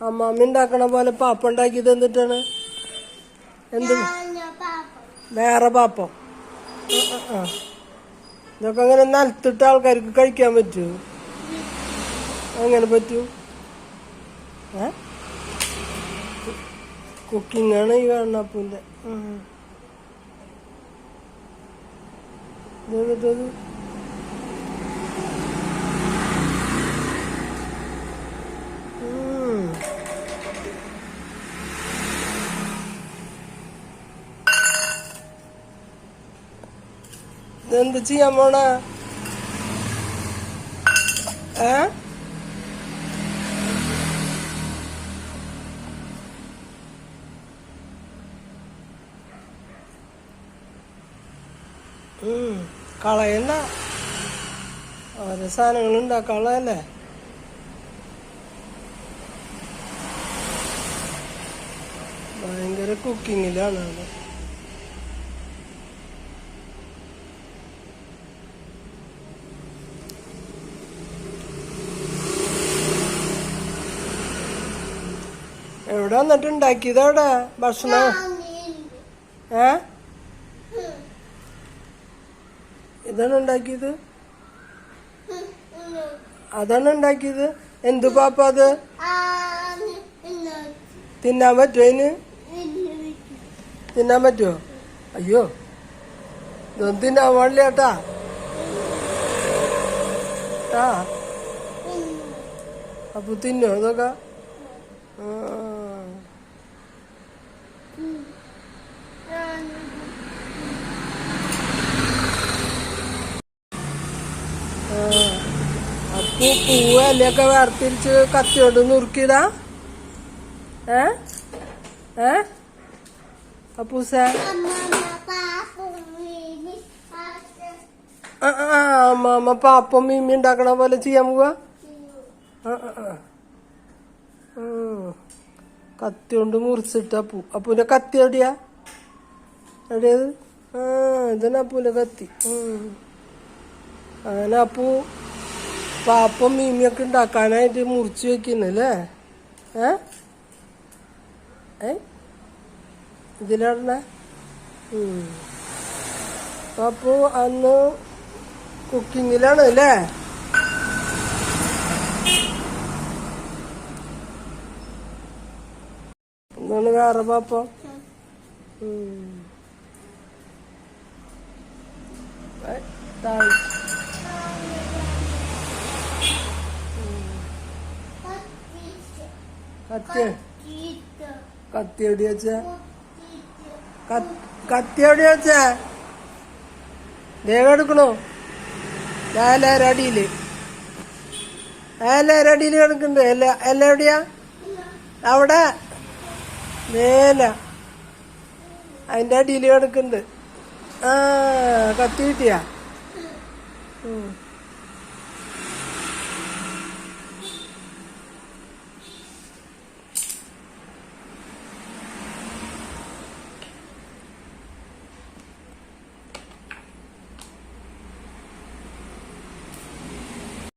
അമ്മാമ്മ ഉണ്ടാക്കണ പോലെ പാപ്പ ഉണ്ടാക്കിയത് എന്നിട്ടാണ് എന്ത്? വേറെ പാപ്പം. ഇതൊക്കെ അങ്ങനെ നിലത്തിട്ട് ആൾക്കാർക്ക് കഴിക്കാൻ പറ്റൂ. അങ്ങനെ പറ്റൂ? ഏ? ആണ് ഈ കാണുന്ന ഇത് എന്നിട്ടത് ഇതെന്ത് ചെയ്യാൻ പോണ ഏ ഉം. കളയണ്ട ഓരോ സാധനങ്ങൾ ഉണ്ടാക്കാനുള്ളതല്ലേ ഭയങ്കര കുക്കിങ്ങിലാണ് എവിടെ വന്നിട്ട് ഉണ്ടാക്കിയത് അവിടെ? ഭക്ഷണം? ഏ? ഇതാണ് ഉണ്ടാക്കിയത്? അതാണ് ഉണ്ടാക്കിയത്? എന്തു പാപ്പ അത്? തിന്നാൻ പറ്റുമോ അതിന്? തിന്നാൻ പറ്റുമോ അയ്യോ. ഇതൊന്നും തിന്നാൻ പാടില്ല കേട്ടാ. ആ. അപ്പൊ തിന്നോ ഇതൊക്കെ? ആ. ആ. അപ്പൊ പൂവ് അല്ലയൊക്കെ വേർതിരിച്ച് കത്തിയോണ്ട് നുറുക്കിയതാ ഏ? ഏ? അപ്പൂസ ആ അമ്മ പാപ്പം മീമി ഉണ്ടാക്കണ പോലെ ചെയ്യാൻ പോവാ. ആ ആ. കത്തി കൊണ്ട് മുറിച്ചിട്ട് അപ്പു അപ്പൂന്റെ കത്തി എവിടെയാ? എവിടെയത് ആ ഇതന്നെ അപ്പൂന്റെ കത്തി. അങ്ങനെ അപ്പു പാപ്പം മീമിയൊക്കെ ഉണ്ടാക്കാനായിട്ട് മുറിച്ച് വെക്കുന്നല്ലേ ഏ? ഇതിലാടണ അപ്പു അന്ന് കുക്കിങ്ങിലാണ് അല്ലേ? എന്താണ് വേറെ പാപ്പം? താഴ്. കത്തി കത്തി എവിടെ വെച്ച കത്തി എവിടെ വെച്ച ദേവ എടുക്കണോ? ഏലരടിയിൽ ഏലരടിയിൽ കിടക്കുന്നുണ്ട്. എല്ല എല്ല എവിടെയാ? അവിടെ. മേല. അതിന്റെ അടിയിൽ കിടക്കുന്നുണ്ട്. ആ കത്തി കിട്ടിയാ? ഉം.